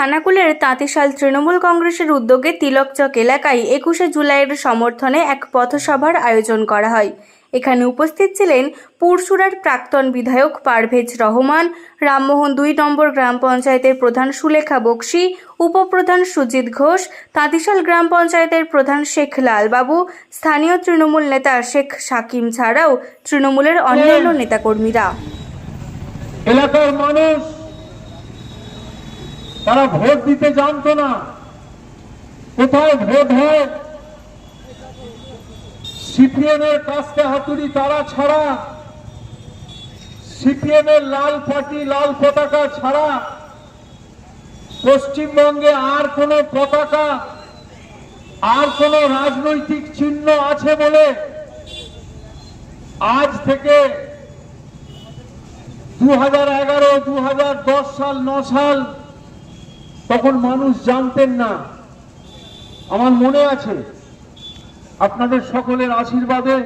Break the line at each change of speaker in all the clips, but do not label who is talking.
খানাকুলের তাঁতিশাল তৃণমূল কংগ্রেসের উদ্যোগে তিলকচক এলাকায় একুশে জুলাইয়ের সমর্থনে এক পথসভার আয়োজন করা হয়। এখানে উপস্থিত ছিলেন পুরসুরার প্রাক্তন বিধায়ক পারভেজ রহমান রামমোহন দুই নম্বর গ্রাম পঞ্চায়েতের প্রধান সুলেখা বক্সি উপপ্রধান সুজিত ঘোষ তাঁতিশাল গ্রাম পঞ্চায়েতের প্রধান শেখ লালবাবু স্থানীয় তৃণমূল নেতা শেখ সাকিম ছাড়াও তৃণমূলের অন্যান্য নেতাকর্মীরা।
এলাকার মানুষ তারা ভোট দিতে জানতো না। কোথায় ভোট হয়? সিপিএম এর কাস্তে হাতুড়ি তারা ছাড়া। সিপিএম এর লাল পার্টি লাল পতাকা ছাড়া। পশ্চিমবঙ্গে আর কোন পতাকা, আর কোন রাজনৈতিক চিহ্ন আছে বলে আজ থেকে দু হাজার এগারো দু সাল, ন সাল তখন মানুষ জানতেন না। আমার মনে আছে, আপনাদের সকলের আশীর্বাদে,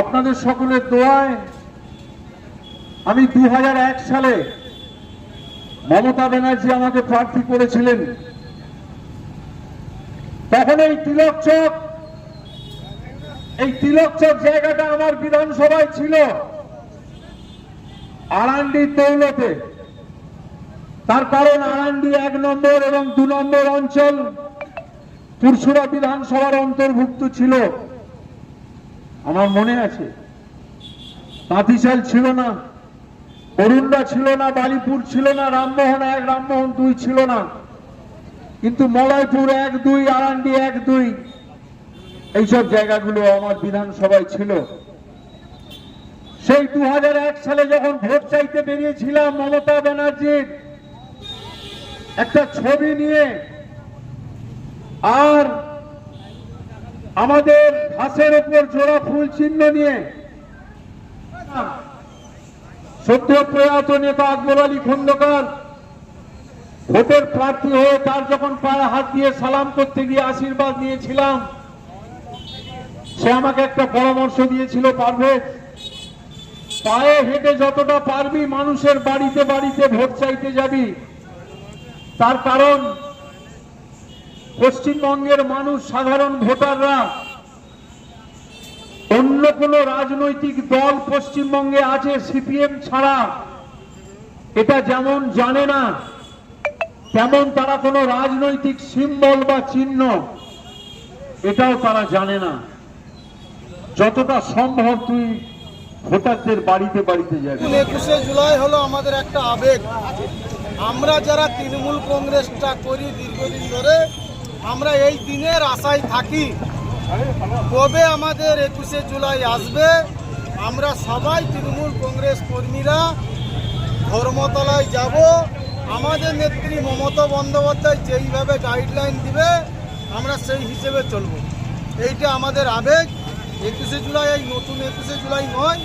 আপনাদের সকলের দোয়ায়, আমি দু হাজার এক সালে মমতা ব্যানার্জি আমাকে প্রার্থী করেছিলেন। তখন এই তিলক চক, এই তিলক চক জায়গাটা আমার বিধানসভায় ছিল। আরান্ডি তৌলতে তার কারণ আরান্ডি এক নম্বর এবং দু নম্বর অঞ্চল পুরসুরা বিধানসভার অন্তর্ভুক্ত ছিল। আমার মনে আছে, তাঁতিশাল ছিল না অরুণা ছিল না, বালিপুর ছিল না, রামমোহন এক, রামমোহন দুই ছিল না। কিন্তু মলয়পুর এক দুই, আরান্ডি এক দুই, এইসব জায়গাগুলো আমার বিধানসভায় ছিল। সেই দু হাজার এক সালে যখন ভোট চাইতে বেরিয়েছিলাম মমতা ব্যানার্জির একটা ছবি নিয়ে আর আমাদের ঘাসের ওপর জোড়া ফুল চিহ্ন নিয়ে সদ্য প্রয়াত নেতা আকবর আলী খন্দকার ভোটের প্রার্থী হয়ে তার যখন পায়ে হাত দিয়ে সালাম করতে গিয়ে আশীর্বাদ নিয়েছিলাম, সে আমাকে একটা পরামর্শ দিয়েছিল, পারভেজ, পায়ে হেঁটে যতটা পারবি মানুষের বাড়িতে বাড়িতে ভোট চাইতে যাবি তার কারণ, পশ্চিমবঙ্গের মানুষ, সাধারণ ভোটাররা, অন্য কোন রাজনৈতিক দল পশ্চিমবঙ্গে আছে, সিপিএম ছাড়া। এটা যেমন জানে না, তেমন তারা কোনো রাজনৈতিক সিম্বল বা চিহ্ন, এটাও তারা জানে না। যতটা সম্ভব তুই ভোটারদের বাড়িতে বাড়িতে যাবে।
একুশে জুলাই হলো আমাদের একটা আবেগ। আমরা যারা তৃণমূল কংগ্রেসটা করি দীর্ঘদিন ধরে, আমরা এই দিনের আশায় থাকি। কবে আমাদের একুশে জুলাই আসবে, আমরা সবাই তৃণমূল কংগ্রেস কর্মীরা ধর্মতলায় যাব। আমাদের নেত্রী মমতা বন্দ্যোপাধ্যায় যেইভাবে গাইডলাইন দিবে, আমরা সেই হিসেবে চলব। এইটা আমাদের আবেগ। একুশে জুলাই এই নতুন একুশে জুলাই নয়।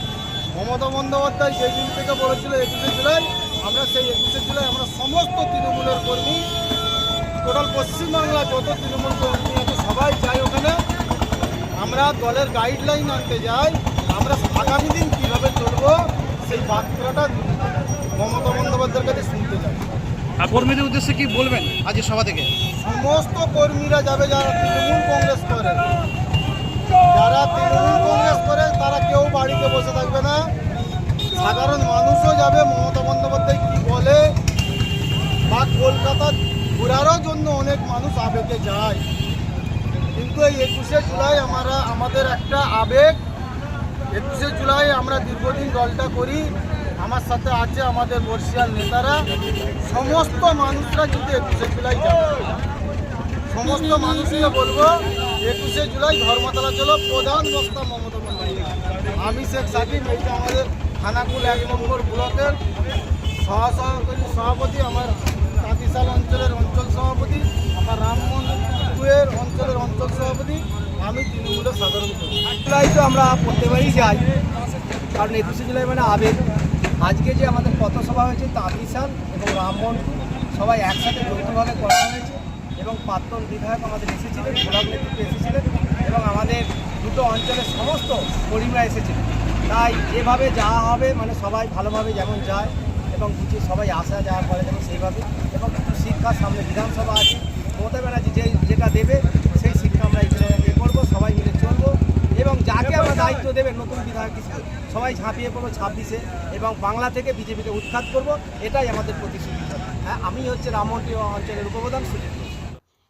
মমতা বন্দ্যোপাধ্যায় যেই দিন থেকে বলেছিল একুশে জুলাই আমরা সেই একুশে জুলাই আমরা সমস্ত তৃণমূলের কর্মী টোটাল পশ্চিমবাংলা যত তৃণমূল কর্মী আছে সবাই যাই ওখানে। আমরা দলের গাইডলাইন আনতে যাই আমরা আগামী দিন কীভাবে চলবো সেই বার্তাটা মমতা বন্দ্যোপাধ্যায়ের কাছে শুনতে চাই।
আর কর্মীদের উদ্দেশ্যে কি বলবেন আজকে সভা থেকে?
সমস্ত কর্মীরা যাবে যারা তৃণমূল কংগ্রেস করে যারা তৃণমূল কংগ্রেস করে মানুষ আবেগে যায়। কিন্তু এই একুশে জুলাই আমরা, আমাদের একটা আবেগ। একুশে জুলাই আমরা দীর্ঘদিন দলটা করি। আমার সাথে আছে আমাদের বর্ষিয়াল নেতারা। সমস্ত মানুষরা কিন্তু একুশে জুলাই সমস্ত মানুষকে বলব, একুশে জুলাই ধর্মতলা চলো, প্রধান বক্তা মমতা আমি শেখ সাকিব এইটা আমাদের খানাকুল এক নম্বর ব্লকের সহসভাপতি, সভাপতি, আমার তাঁতিশাল অঞ্চলের অঞ্চল সভাপতি। আমার রামমোহন দুয়ের অঞ্চলের অঞ্চল সভাপতি আমি তৃণমূলের সাধারণ
তো আমরা প্রত্যেকবারই যাই, কারণ একুশে জুলাই মানে আবেগ। আজকে যে আমাদের পথসভা হয়েছে, তাঁতিশাল এবং রামমোহনপুর সবাই একসাথে যৌথভাবে করা হয়েছে এবং প্রাক্তন বিধায়ক আমাদের এসেছিলেন গোলাপ নেতৃত্বে এসেছিলেন এবং আমাদের দুটো অঞ্চলের সমস্ত কর্মীরা এসেছিলেন। তাই এভাবে যাওয়া হবে মানে সবাই ভালোভাবে যেমন যায় এবং বুঝে সবাই আসা যাওয়া করে যেমন সেইভাবে। এবং কিছু শিক্ষা সামনে বিধানসভা আছে মমতা ব্যানার্জি যে যেটা দেবে, সেই শিক্ষা আমরা ইয়ে করব, সবাই মিলে চলবো এবং যাকে আমরা দায়িত্ব দেবে নতুন বিধায়ক হিসেবে, সবাই ঝাঁপিয়ে পড়ব দিছে এবং বাংলা থেকে বিজেপিকে উৎখাত করব, এটাই আমাদের প্রতিশ্রুতি হ্যাঁ আমি হচ্ছে রামমন্ডি অঞ্চলের উপপ্রধান ঘোষ।